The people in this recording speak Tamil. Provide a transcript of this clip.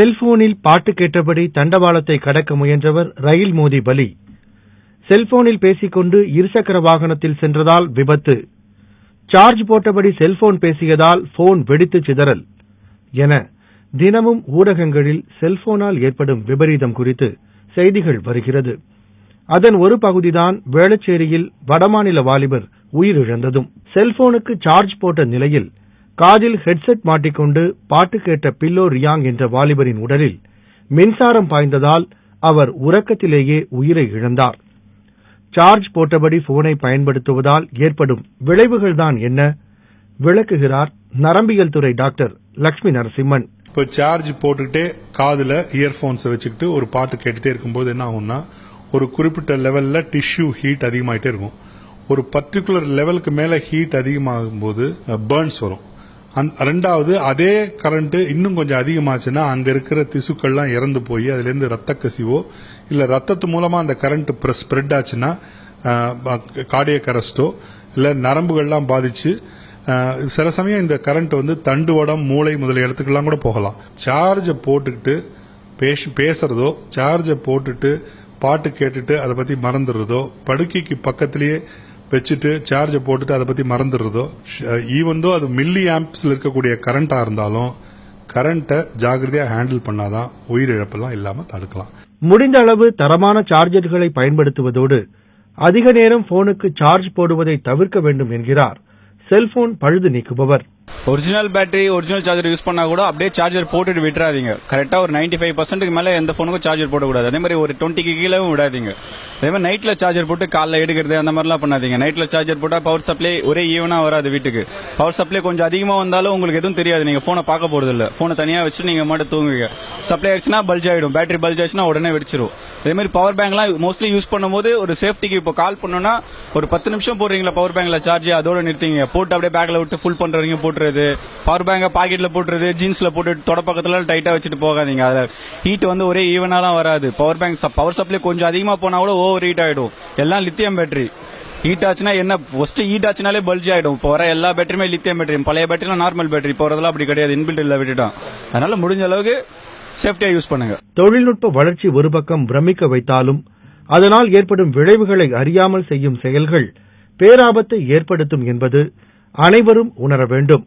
செல்போனில் பாட்டு கேட்டபடி தண்டவாளத்தை கடக்க முயன்றவர் ரயில் மோதி பலி. செல்போனில் பேசிக்கொண்டு இருசக்கர வாகனத்தில் சென்றதால் விபத்து. சார்ஜ் போட்டபடி செல்போன் பேசியதால் போன் வெடித்து சிதறல். என தினமும் ஊடகங்களில் செல்போனால் ஏற்படும் விபரீதம் குறித்து செய்திகள் வருகிறது. அதன் ஒரு பகுதிதான் வேளச்சேரியில் வடமாநில வாலிபர் உயிரிழந்ததும். செல்போனுக்கு சார்ஜ் போட்ட நிலையில் காதில் ஹெட்செட் மாட்டிக்கொண்டு பாட்டு கேட்ட பில்லோ ரியாங் என்ற வாலிபரின் உடலில் மின்சாரம் பாய்ந்ததால் அவர் உறக்கத்திலேயே உயிரை இழந்தார். சார்ஜ் போட்டபடி போனை பயன்படுத்துவதால் ஏற்படும் விளைவுகள்தான் என்ன? விளக்குகிறார் நரம்பியல் துறை டாக்டர் லட்சுமி நரசிம்மன். இப்போ சார்ஜ் போட்டுக்கிட்டே காதுல இயர்போன்ஸை வச்சுக்கிட்டு ஒரு பாட்டு கேட்டுட்டே இருக்கும்போது என்ன ஆகும்னா ஒரு குறிப்பிட்ட லெவல்ல டிஷ்யூ ஹீட் அதிகமாயிட்டே இருக்கும். ஒரு பர்டிகுலர் லெவலுக்கு மேல ஹீட் அதிகமாகும் போது பேர்ன்ஸ் வரும். ரெண்டாவது அதே கரண்ட்டு இன்னும் கொஞ்சம் அதிகமாச்சுன்னா அங்கே இருக்கிற திசுக்கள்லாம் இறந்து போய் அதுலேருந்து ரத்த கசிவோ இல்லை ரத்தத்து மூலமாக அந்த கரண்ட் ஸ்ப்ரெட் ஆச்சுன்னா கார்டியக் அரெஸ்டோ இல்லை நரம்புகள்லாம் பாதிச்சு சில சமயம் இந்த கரண்ட் வந்து தண்டுவடம் மூளை முதலிய இடத்துக்கெல்லாம் கூட போகலாம். சார்ஜை போட்டுக்கிட்டு பேச பேசுகிறதோ சார்ஜை போட்டுட்டு பாட்டு கேட்டுட்டு அதை பற்றி மறந்துடுறதோ படுக்கைக்கு பக்கத்திலேயே வச்சுட்டு சார்ஜை போட்டுட்டு அதை பத்தி மறந்துடுறதோ ஈவன் தோ அது மில்லி ஆம்ப்ஸ்ல இருக்கக்கூடிய கரண்டா இருந்தாலும் கரண்ட்டை ஜாகிரதையா ஹேண்டில் பண்ணாதான் உயிரிழப்பெல்லாம் இல்லாம தடுக்கலாம். முடிந்த அளவு தரமான சார்ஜர்களை பயன்படுத்துவதோடு அதிக நேரம் போனுக்கு சார்ஜ் போடுவதை தவிர்க்க வேண்டும் என்கிறார். செல்போன் பழுது நீக்குபவர். Original battery original charger use பண்ணா கூட அப்படியே சார்ஜர் போட்டுட்டு விட்டுறாதீங்க. கரெக்டா ஒரு 95% ஃபைவ் பர்சன்ட்டுக்கு மேல எந்த போனுக்கும் சார்ஜர் போடக்கூடாது. அதே மாதிரி ஒரு டுவெண்ட்டிக்கு கீழவும் விடாதீங்க. அதே மாதிரி நைட்டில் சார்ஜர் போட்டு காலைல எடுக்கிறது அந்த மாதிரிலாம் பண்ணாதீங்க. நைட்டில் சார்ஜர் போட்டால் பவர் சப்ளை ஒரே ஈவனாக வராது வீட்டுக்கு. பவர் சப்ளை கொஞ்சம் அதிகமாக வந்தாலும் உங்களுக்கு எதுவும் தெரியாது. நீங்கள் ஃபோனை பார்க்க போகிறது இல்லை ஃபோனை தனியாக வச்சு நீங்கள் மட்டும் தூங்குவீங்க சப்ளை ஆயிடுச்சுன்னா பல்ஜ் ஆகிடும் பேட்டரி பல்ஜ் ஆயிடுச்சுன்னா உடனே வெடிச்சிடும் அதே மாதிரி பவர் பேங்க்லாம் மோஸ்ட்லி யூஸ் பண்ணும்போது ஒரு சேஃப்டிக்கு இப்போ கால் பண்ணோன்னா ஒரு பத்து நிமிஷம் போடுறீங்களா பவர் பேங்கில் சார்ஜ் அதோட நிறுத்திங்க. போட்டு அப்படியே பேக்கில் விட்டு ஃபுல் பண்றவங்க போட்டுறது. பவர் பேங்கை பாக்கெட்டில் போட்டுறது. ஜீன்ஸில் போட்டு தொட டைட்டாக வச்சுட்டு போகாதீங்க. அதில் ஹீட் வந்து ஒரே ஈவனாலாம் வராது. பவர் பேங்க் பவர் சப்ளை கொஞ்சம் அதிகமாக போனால் கூட ஓவர் ஹீட் ஆகிடும் எல்லாம் லித்தியம் பேட்டரி ஹீட் ஆச்சுன்னா என்ன? ஃபர்ஸ்ட் ஹீட் ஆச்சுனாலே பல்ஜ் ஆகிடும் இப்போ வர எல்லா பேட்டரியுமே லித்தியம் பேட்டரி பழைய பேட்டரிலாம் நார்மல் பேட்டரி இப்போ வரதெல்லாம் அப்படி கிடையாது. இன்பில்ட் இல்ல விட்டுட்டோம் அதனால முடிஞ்ச அளவுக்கு சேஃப்டியா யூஸ் பண்ணுங்க. தொழில்நுட்ப வளர்ச்சி ஒரு பக்கம் பிரமிக்க வைத்தாலும் அதனால் ஏற்படும் விளைவுகளை அறியாமல் செய்யும் செயல்கள் பேராபத்தை ஏற்படுத்தும் என்பது அனைவரும் உணர வேண்டும்.